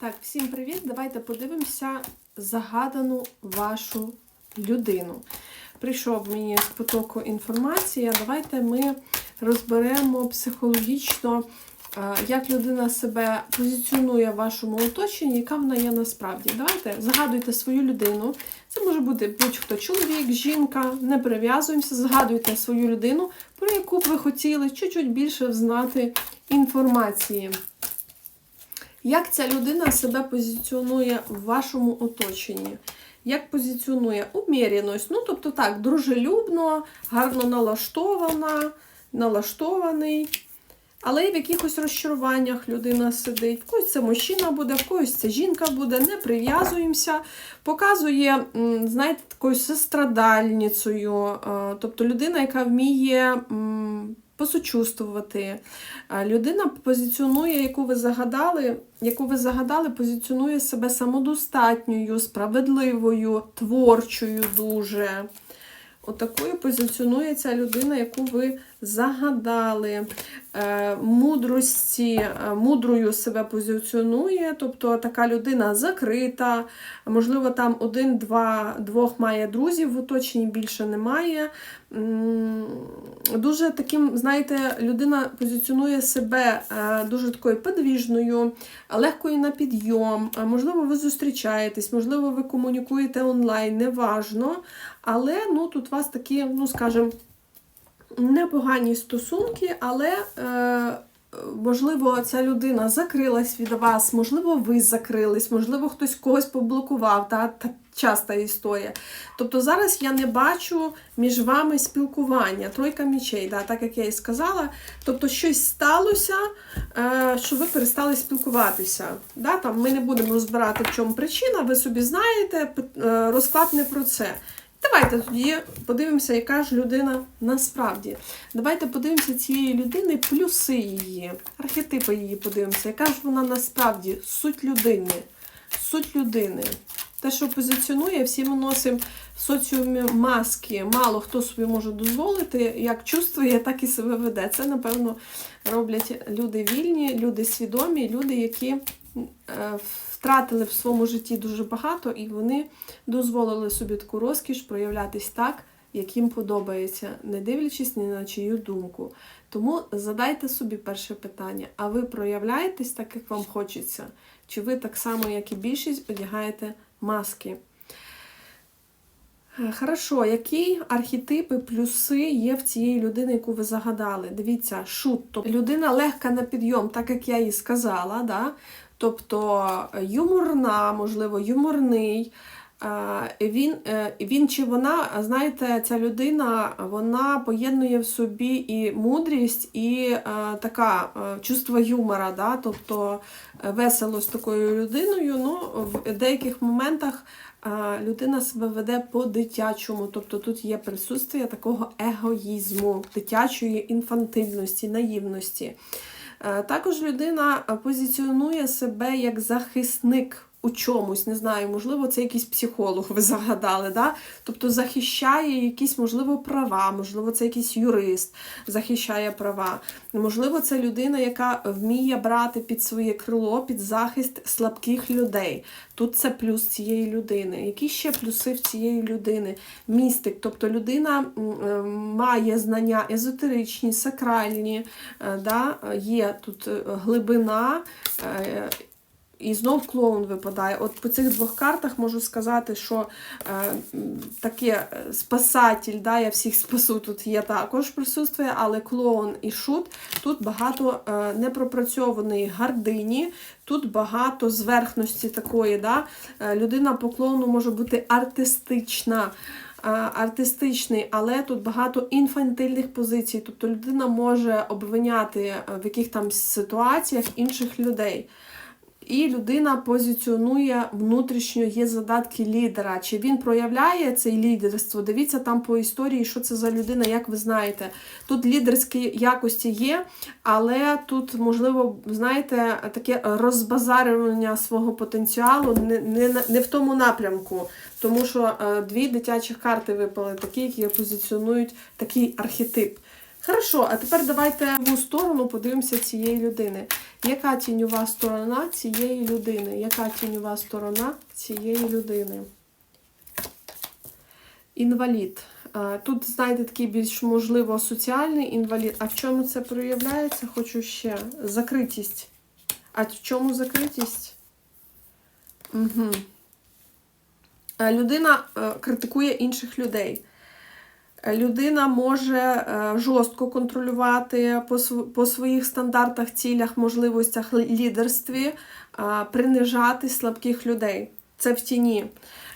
Так, всім привіт! Давайте подивимося загадану вашу людину. Прийшов мені з потоку інформації. Давайте ми розберемо психологічно, е, як людина себе позиціонує в вашому оточенні, яка вона є насправді. Давайте загадуйте свою людину. Це може бути будь-хто чоловік, жінка, не прив'язуємося, згадуйте свою людину, про яку б ви хотіли чуть-чуть більше знати інформації. Як ця людина себе позиціонує в вашому оточенні? Як позиціонує уміряність? Ну, тобто так, дружелюбно, гарно налаштована, налаштований. Але й в якихось розчаруваннях людина сидить. В когось це мужчина буде, в когось це жінка буде, не прив'язуємося. Показує, знаєте, такою сострадальницею. е, Тобто людина, яка вміє посочувствувати. Людина позиціонує, яку ви загадали, яку ви загадали, позиціонує себе самодостатньою, справедливою, творчою дуже. Отакою позиціонує ця людина, яку ви загадали. Е, мудрості, е, мудрою себе позиціонує, тобто така людина закрита, можливо, там один-два двох має друзів в оточенні, більше немає. Дуже таким, знаєте, людина позиціонує себе е, дуже такою подвіжною, легкою на підйом. Можливо, ви зустрічаєтесь, можливо, ви комунікуєте онлайн, неважно. Але ну, тут у вас такі, ну, скажімо, непогані стосунки, але. Е, Можливо, ця людина закрилась від вас, можливо, ви закрились, можливо, хтось когось поблокував. Та, та часта історія. Тобто зараз я не бачу між вами спілкування, тройка мічей, да, так як я і сказала. Тобто щось сталося, е, що ви перестали спілкуватися. Да, там Ми не будемо розбирати, в чому причина, ви собі знаєте, е, розклад не про це. Давайте тоді подивимося, яка ж людина насправді. Давайте подивимося цієї людини, плюси її, архетипи її подивимося, яка ж вона насправді суть людини. Суть людини. Те, що позиціонує, всі ми носимо в соціумі маски. Мало хто собі може дозволити, як чувствує, так і себе веде. Це, напевно, роблять люди вільні, люди свідомі, люди, які е, втратили в своєму житті дуже багато, і вони дозволили собі таку розкіш проявлятись так, як їм подобається, не дивлячись ні на чию думку. Тому задайте собі перше питання: а ви проявляєтесь так, як вам хочеться? Чи ви так само, як і більшість, одягаєте маски? Е, Хорошо, які архетипи, плюси є в цієї людини, яку ви загадали? Дивіться, шут. Тобто людина легка на підйом, так як я і сказала. Да? Тобто юморна, можливо, юморний. Е, Він, е, він чи вона, знаєте, ця людина вона поєднує в собі і мудрість, і е, така е, чувство юмора, да? тобто е, весело з такою людиною. Ну, в деяких моментах е, людина себе веде по-дитячому, тобто тут є присутствие такого егоїзму, дитячої інфантильності, наївності. Е, Також людина е, позиціонує себе як захисник у чомусь, не знаю, можливо, це якийсь психолог, ви загадали, да? тобто захищає якісь, можливо, права, можливо, це якийсь юрист захищає права. Можливо, це людина, яка вміє брати під своє крило, під захист слабких людей. Тут це плюс цієї людини. Які ще плюси в цієї людини? Містик, тобто людина е, має знання езотеричні, сакральні, е, да? є тут е, глибина. І знов клоун випадає. От по цих двох картах можу сказати, що е, таке е, спасатель, да, я всіх спасу, тут є також присутствує, але клоун і шут тут багато е, непропрацьованої гардині, тут багато зверхності такої. Да. Е, людина по клоуну може бути артистична. е, Артистичний, але тут багато інфантильних позицій. Тобто людина може обвиняти е, в яких там ситуаціях інших людей. І людина позиціонує внутрішньо є задатки лідера. Чи він проявляє це лідерство? Дивіться там по історії, що це за людина, як ви знаєте. Тут лідерські якості є, але тут, можливо, знаєте, таке розбазарювання свого потенціалу не, не, не в тому напрямку. Тому що е, дві дитячі карти випали, такі, які позиціонують такий архетип. Хорошо, а тепер давайте в сторону подивимося цієї людини. Яка тіньова сторона цієї людини? Яка тіньова сторона цієї людини? Інвалід. Тут, знаєте, такий більш можливо соціальний інвалід. А в чому це проявляється? Хочу ще. Закритість. А в чому закритість? Угу. Людина е, критикує інших людей. Людина може е, жорстко контролювати по, своїх стандартах, цілях, можливостях, лідерстві, е, принижати слабких людей. Це в тіні.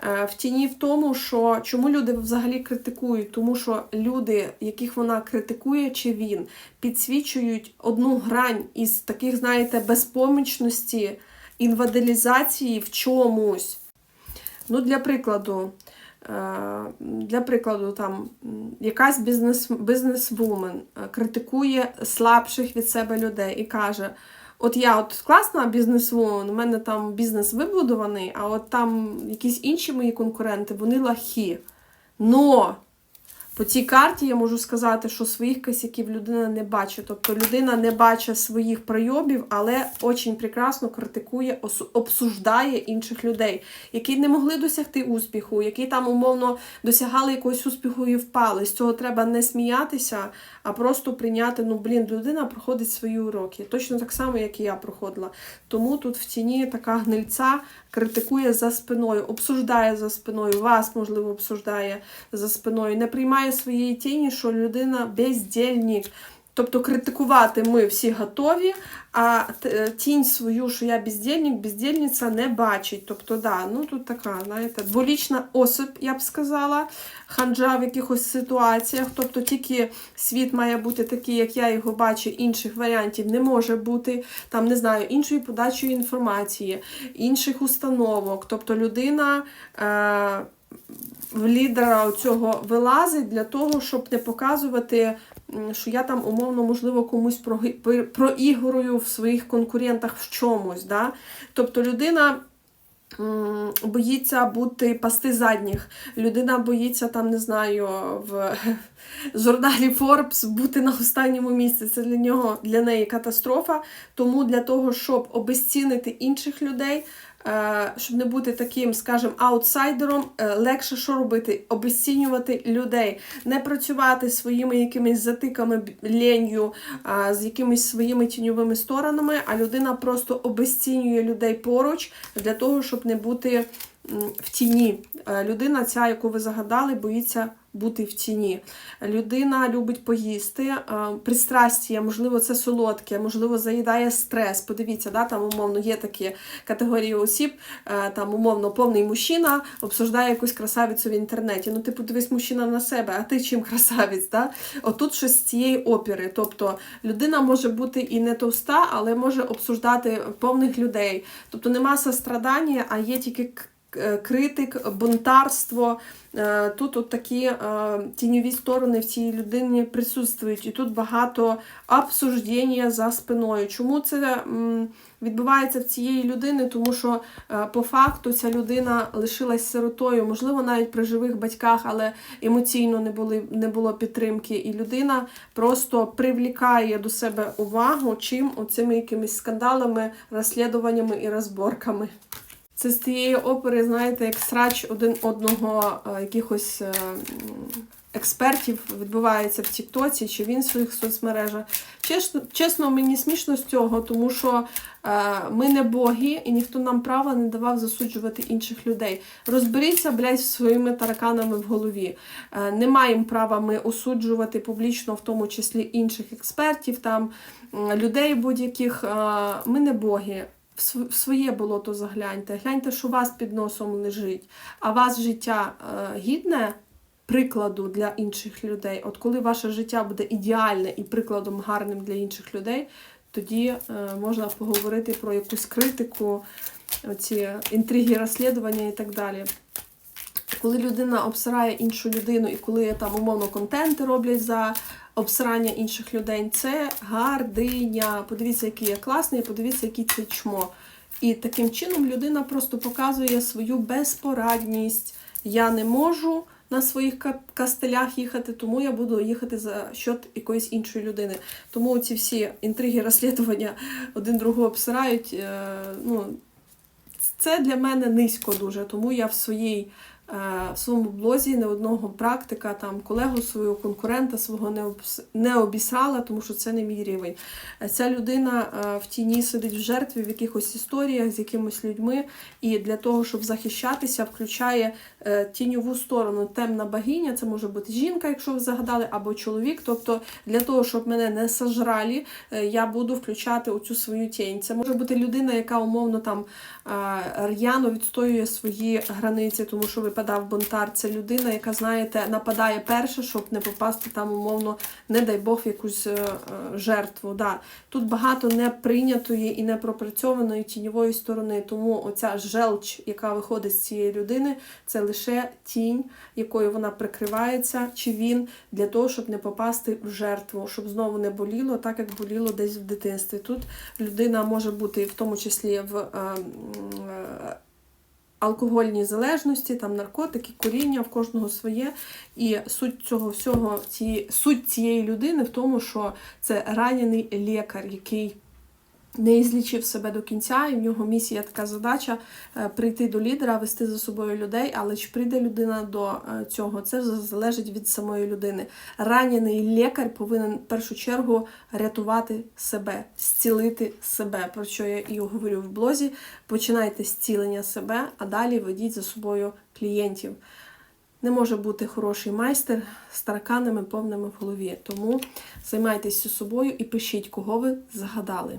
Е, В тіні в тому, що чому люди взагалі критикують? Тому що люди, яких вона критикує, чи він, підсвічують одну грань із таких, знаєте, безпомічності, інвадилізації в чомусь. Ну, для прикладу, для прикладу, там якась бізнес, бізнесвумен е, критикує слабших від себе людей і каже: От я от класна бізнесвумен, у мене там бізнес вибудований, а от там якісь інші мої конкуренти, вони лахі. Но по цій карті я можу сказати, що своїх косяків людина не бачить. Тобто людина не бачить своїх пройобів, але очень прекрасно критикує, обсуждає інших людей, які не могли досягти успіху, які там умовно досягали якогось успіху і впали. З цього треба не сміятися, а просто прийняти, ну блін, людина проходить свої уроки. Точно так само, як і я проходила. Тому тут в тіні така гнильця критикує за спиною, обсуждає за спиною, вас, можливо, обсуждає за спиною, не приймає своєї тіні, що людина бездільник. Тобто критикувати ми всі готові, а тінь свою, що я бездільник, бездільниця не бачить. Тобто, да, ну тут така, знаєте, дволічна особь, я б сказала, ханджа в якихось ситуаціях. Тобто тільки світ має бути такий, як я його бачу, інших варіантів не може бути. Там не знаю, іншої подачі інформації, інших установок. Тобто людина. Е- в лідера цього вилазить для того, щоб не показувати, що я там умовно, можливо, комусь проігрую в своїх конкурентах в чомусь. Да? Тобто людина. Боїться бути пасти задніх. Людина боїться там, не знаю, в журналі Forbes бути на останньому місці. Це для нього для неї катастрофа. Тому для того, щоб обезцінити інших людей, щоб не бути таким, скажімо, аутсайдером, е, легше що робити? Обезцінювати людей, не працювати своїми якимись затиками, ленью, а, з якимись своїми тіньовими сторонами, а людина просто обезцінює людей поруч для того, щоб не бути в тіні. Е, Людина, ця, яку ви загадали, боїться бути в тіні. Людина любить поїсти, е, пристрастія, можливо, це солодке, можливо, заїдає стрес. Подивіться, да, там умовно є такі категорії осіб, е, там умовно повний мужчина обсуждає якусь красавицю в інтернеті. Ну, ти подивись мужчина на себе, а ти чим красавець? Да? Отут щось з цієї опери. Тобто людина може бути і не товста, але може обсуждати повних людей. Тобто нема сострадання, а є тільки критик, бунтарство. Е, Тут от такі е, тіньові сторони в цій людині присутствують, і тут багато обсуждення за спиною. Чому це відбувається в цієї людини? Тому що е, по факту ця людина лишилась сиротою, можливо, навіть при живих батьках, але емоційно не, були, не було підтримки. І людина просто привлікає до себе увагу чим оцими якимись скандалами, розслідуваннями і розборками. Це з тієї опери, знаєте, як срач один одного е, якихось е, експертів відбувається в Тіктоці чи в інших соцмережах. Чесно, чесно, мені смішно з цього, тому що е, ми не боги, і ніхто нам права не давав засуджувати інших людей. Розберіться, блядь, своїми тараканами в голові. Не маємо права ми осуджувати публічно, в тому числі інших експертів, там людей будь-яких. Ми не боги. В своє болото загляньте. Гляньте, що у вас під носом лежить, а вас життя е, гідне прикладу для інших людей. От коли ваше життя буде ідеальне і прикладом гарним для інших людей, тоді е, можна поговорити про якусь критику, оці інтриги, розслідування і так далі. Коли людина обсирає іншу людину, і коли там умовно контенти роблять за обсирання інших людей, це гардиня. Подивіться, який я класний, подивіться, який це чмо. І таким чином людина просто показує свою безпорадність. Я не можу, на своїх кастелях їхати, тому я буду їхати за счет якоїсь іншої людини. Тому ці всі інтриги, розслідування один другого обсирають. е, Ну, це для мене низько дуже, тому я в своїй. Е, В своєму блозі не одного практика, там колегу свого конкурента свого не не обісрала, тому що це не мій рівень. Е, Ця людина е, в тіні сидить в жертві в якихось історіях з якимись людьми, і для того, щоб захищатися, включає тіньову сторону темна богиня. Це може бути жінка, якщо ви загадали, або чоловік. Тобто, для того, щоб мене не сожрали, е, я буду включати оцю свою тінь. Це може бути людина, яка умовно там р'яно відстоює свої границі, тому що випадав бунтар. Це людина, яка, знаєте, нападає перша, щоб не попасти там, умовно, не дай Бог, в якусь е, е, жертву. Да. Тут багато неприйнятої і непропрацьованої тіньової сторони. Тому оця желч, яка виходить з цієї людини, це лише тінь, якою вона прикривається, чи він для того, щоб не попасти в жертву, щоб знову не боліло, так як боліло десь в дитинстві. Тут людина може бути в тому числі в м, алкогольній залежності, там наркотики, куріння, в кожного своє. І суть цього всього, ці, суть цієї людини в тому, що це ранений лікар, який не злічив себе до кінця, і в нього місія така задача е, прийти до лідера, вести за собою людей. Але чи прийде людина до е, цього? Це залежить від самої людини. Ранений лікар повинен в першу чергу рятувати себе, зцілити себе. Про що я і говорю в блозі. Починайте зцілення себе, а далі ведіть за собою клієнтів. Не може бути хороший майстер з тараканами повними в голові. Тому займайтеся собою і пишіть, кого ви загадали.